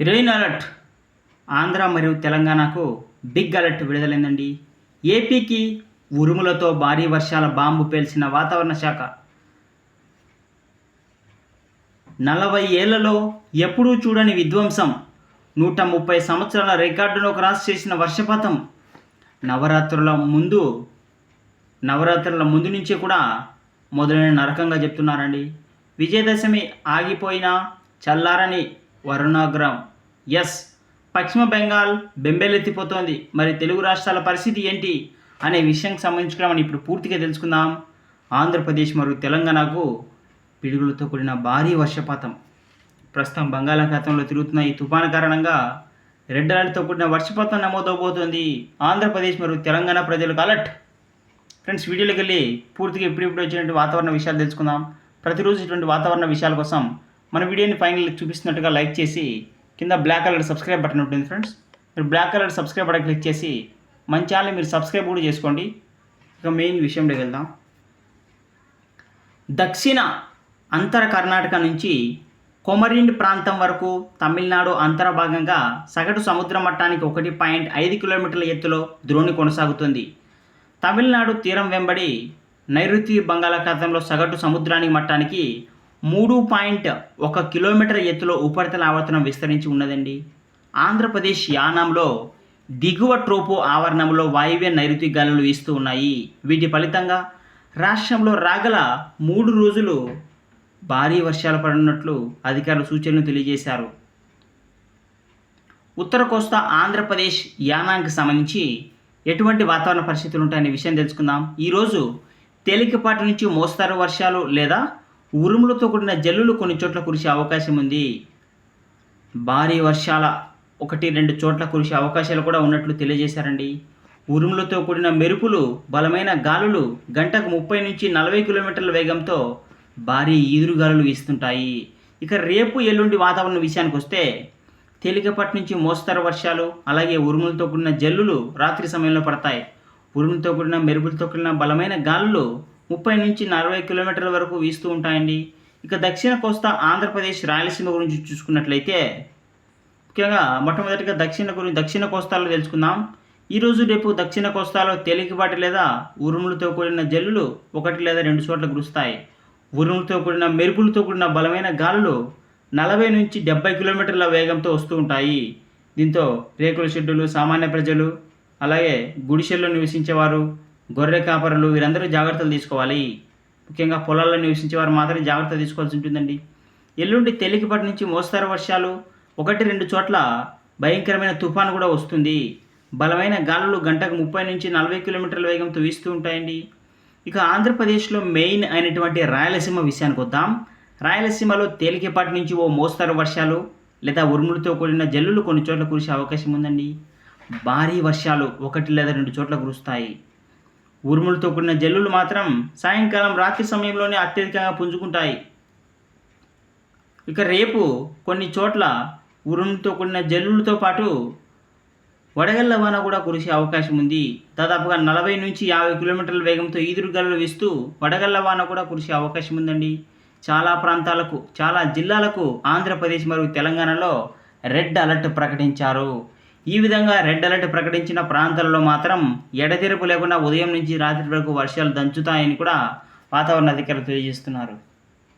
Rain alert. Andhra మరియు తెలంగాణకు big alert విడుదలైందండి. ఏపీకి ఉరుములతో భారీ వర్షాల బాంబు పేల్చిన వాతావరణ శాఖ. నలభై ఏళ్ళలో ఎప్పుడూ చూడని విధ్వంసం. నూట ముప్పై సంవత్సరాల రికార్డును క్రాస్ చేసిన వర్షపాతం. నవరాత్రుల ముందు నవరాత్రుల ముందు నుంచే కూడా మొదలైన నరకంగా చెప్తున్నారండి. విజయదశమి ఆగిపోయినా చల్లారని వరుణాగ్రం ఎస్. పశ్చిమ బెంగాల్ బెంబేలెత్తిపోతోంది. మరి తెలుగు రాష్ట్రాల పరిస్థితి ఏంటి అనే విషయంకి సంబంధించి మనం ఇప్పుడు పూర్తిగా తెలుసుకుందాం. ఆంధ్రప్రదేశ్ మరియు తెలంగాణకు పిడుగులతో కూడిన భారీ వర్షపాతం. ప్రస్తుతం బంగాళాఖాతంలో తిరుగుతున్న ఈ తుఫాను కారణంగా రెడ్ అలర్ట్తో కూడిన వర్షపాతం నమోదవబోతోంది. ఆంధ్రప్రదేశ్ మరియు తెలంగాణ ప్రజలకు అలర్ట్. ఫ్రెండ్స్ వీడియోలోకి వెళ్ళి పూర్తిగా ఇప్పుడిప్పుడు వచ్చినటువంటి వాతావరణ విషయాలు తెలుసుకుందాం. ప్రతిరోజు ఇటువంటి వాతావరణ విషయాల కోసం మన వీడియోని ఫైనల్ చూపిస్తున్నట్టుగా లైక్ చేసి కింద బ్లాక్ కలర్ సబ్స్క్రైబ్ బటన్ ఉంటుంది ఫ్రెండ్స్ మీరు black colour subscribe button click చేసి మన ఛానల్ మీరు సబ్స్క్రైబ్ కూడా చేసుకోండి. ఇక మెయిన్ విషయంలోకి వెళ్దాం. దక్షిణ అంతర కర్ణాటక నుంచి కొమరిన్ ప్రాంతం వరకు తమిళనాడు అంతర భాగంగా సగటు సముద్ర మట్టానికి ఒకటి పాయింట్ ఐదు కిలోమీటర్ల ఎత్తులో ద్రోణి కొనసాగుతుంది. తమిళనాడు తీరం వెంబడి నైరుతి బంగాళాఖాతంలో సగటు సముద్రానికి మట్టానికి మూడు పాయింట్ ఒక కిలోమీటర్ ఎత్తులో ఉపరితల ఆవర్తనం విస్తరించి ఉన్నదండి. ఆంధ్రప్రదేశ్ యానంలో దిగువ ట్రోపో ఆవరణంలో వాయువ్య నైరుతి గాలులు వీస్తూ ఉన్నాయి. వీటి ఫలితంగా రాష్ట్రంలో రాగల మూడు రోజులు భారీ వర్షాలు పడినట్లు అధికారులు సూచనలు తెలియజేశారు. ఉత్తర కోస్తా ఆంధ్రప్రదేశ్ యానాంకి సంబంధించి ఎటువంటి వాతావరణ పరిస్థితులు ఉంటాయనే విషయం తెలుసుకుందాం. ఈరోజు తేలికపాటి నుంచి మోస్తారు వర్షాలు లేదా ఉరుములతో కూడిన జల్లులు కొన్ని చోట్ల కురిసే అవకాశం ఉంది. భారీ వర్షాల ఒకటి రెండు చోట్ల కురిసే అవకాశాలు కూడా ఉన్నట్లు తెలియజేశారండి. ఉరుములతో కూడిన మెరుపులు బలమైన గాలులు గంటకు ముప్పై నుంచి నలభై కిలోమీటర్ల వేగంతో భారీ ఈదురుగాలులు వీస్తుంటాయి. ఇక రేపు ఎల్లుండి వాతావరణ విషయానికి వస్తే తేలికపాటి నుంచి మోస్తరు వర్షాలు అలాగే ఉరుములతో కూడిన జల్లులు రాత్రి సమయంలో పడతాయి. ఉరుములతో కూడిన మెరుపులతో కూడిన బలమైన గాలులు ముప్పై నుంచి నలభై కిలోమీటర్ల వరకు వీస్తూ ఉంటాయండి. ఇక దక్షిణ కోస్తా ఆంధ్రప్రదేశ్ రాయలసీమ గురించి చూసుకున్నట్లయితే ముఖ్యంగా మొట్టమొదటిగా దక్షిణ గురించి దక్షిణ కోస్తాలో తెలుసుకుందాం. ఈరోజు రేపు దక్షిణ కోస్తాలో తేలికపాటి లేదా ఉరుములతో కూడిన జల్లులు ఒకటి లేదా రెండు చోట్ల కురుస్తాయి. ఉరుములతో కూడిన మెరుపులతో కూడిన బలమైన గాలులు నలభై నుంచి డెబ్బై కిలోమీటర్ల వేగంతో వస్తూ ఉంటాయి. దీంతో రేకుల షెడ్డులు సామాన్య ప్రజలు అలాగే గుడిసెల్లో నివసించేవారు గొర్రె కాపరులు వీరందరూ జాగ్రత్తలు తీసుకోవాలి. ముఖ్యంగా పొలాల్లో నివసించే వారు మాత్రం జాగ్రత్త తీసుకోవాల్సి ఉంటుందండి. ఎల్లుండి తేలికపాటి నుంచి మోస్తారు వర్షాలు ఒకటి రెండు చోట్ల భయంకరమైన తుఫాను కూడా వస్తుంది. బలమైన గాలులు గంటకు ముప్పై నుంచి నలభై కిలోమీటర్ల వేగంతో వీస్తూ ఉంటాయండి. ఇక ఆంధ్రప్రదేశ్లో మెయిన్ అయినటువంటి రాయలసీమ విషయానికి వద్దాం. రాయలసీమలో తేలికపాటి నుంచి ఓ మోస్తరు వర్షాలు లేదా ఉరుములతో కూడిన జల్లులు కొన్ని చోట్ల కురిసే అవకాశం ఉందండి. భారీ వర్షాలు ఒకటి లేదా రెండు చోట్ల కురుస్తాయి. ఉరుములతో కూడిన జల్లులు మాత్రం సాయంకాలం రాత్రి సమయంలోనే అత్యధికంగా పుంజుకుంటాయి. ఇక రేపు కొన్ని చోట్ల ఉరుములతో కూడిన జల్లులతో పాటు వడగళ్ళ వాన కూడా కురిసే అవకాశం ఉంది. దాదాపుగా నలభై నుంచి యాభై కిలోమీటర్ల వేగంతో ఈదురుగాలు వేస్తూ వడగళ్ళ వాన కూడా కురిసే అవకాశం ఉందండి. చాలా ప్రాంతాలకు చాలా జిల్లాలకు ఆంధ్రప్రదేశ్ మరియు తెలంగాణలో రెడ్ అలర్ట్ ప్రకటించారు. ఈ విధంగా రెడ్ అలర్ట్ ప్రకటించిన ప్రాంతాలలో మాత్రం ఎడతెరపు లేకుండా ఉదయం నుంచి రాత్రి వరకు వర్షాలు దంచుతాయని కూడా వాతావరణ అధికారులు తెలియజేస్తున్నారు.